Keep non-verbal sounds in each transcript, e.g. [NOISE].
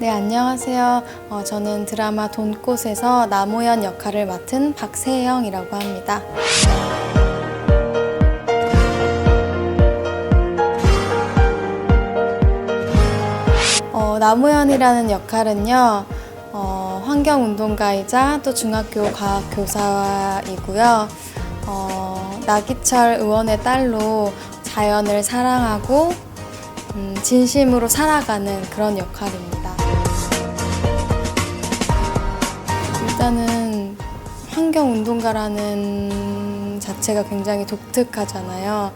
네, 안녕하세요. 어, 저는 드라마 돈꽃에서 나무현 역할을 맡은 박세영이라고 합니다. 어, 나무현이라는 역할은요, 어, 환경운동가이자 또 중학교 과학교사이고요. 어, 나기철 의원의 딸로 자연을 사랑하고 음, 진심으로 살아가는 그런 역할입니다. 일단은 환경 운동가라는 자체가 굉장히 독특하잖아요.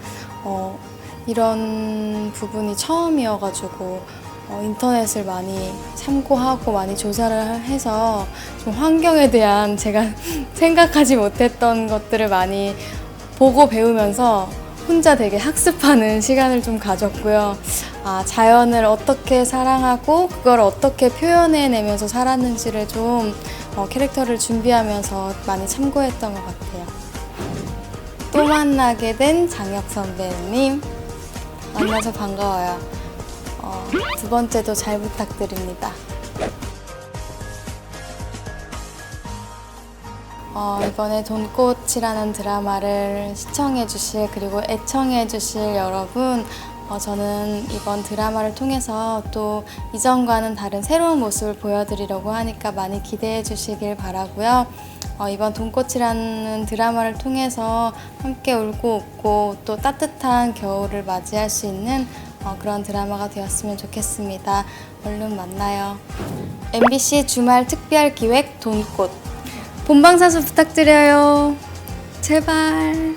어, 이런 부분이 처음이어가지고 어, 인터넷을 많이 참고하고 많이 조사를 해서 좀 환경에 대한 제가 [LAUGHS] 생각하지 못했던 것들을 많이 보고 배우면서 혼자 되게 학습하는 시간을 좀 가졌고요. 아, 자연을 어떻게 사랑하고 그걸 어떻게 표현해내면서 살았는지를 좀 어, 캐릭터를 준비하면서 많이 참고했던 것 같아요. 또 만나게 된 장혁 선배님 만나서 반가워요. 어, 두 번째도 잘 부탁드립니다. 어, 이번에 돈꽃이라는 드라마를 시청해주실 그리고 애청해주실 여러분 어, 저는 이번 드라마를 통해서 또 이전과는 다른 새로운 모습을 보여드리려고 하니까 많이 기대해 주시길 바라고요. 어, 이번 돈꽃이라는 드라마를 통해서 함께 울고 웃고 또 따뜻한 겨울을 맞이할 수 있는 어, 그런 드라마가 되었으면 좋겠습니다. 얼른 만나요. MBC 주말 특별 기획 돈꽃 본방 사수 부탁드려요. 제발.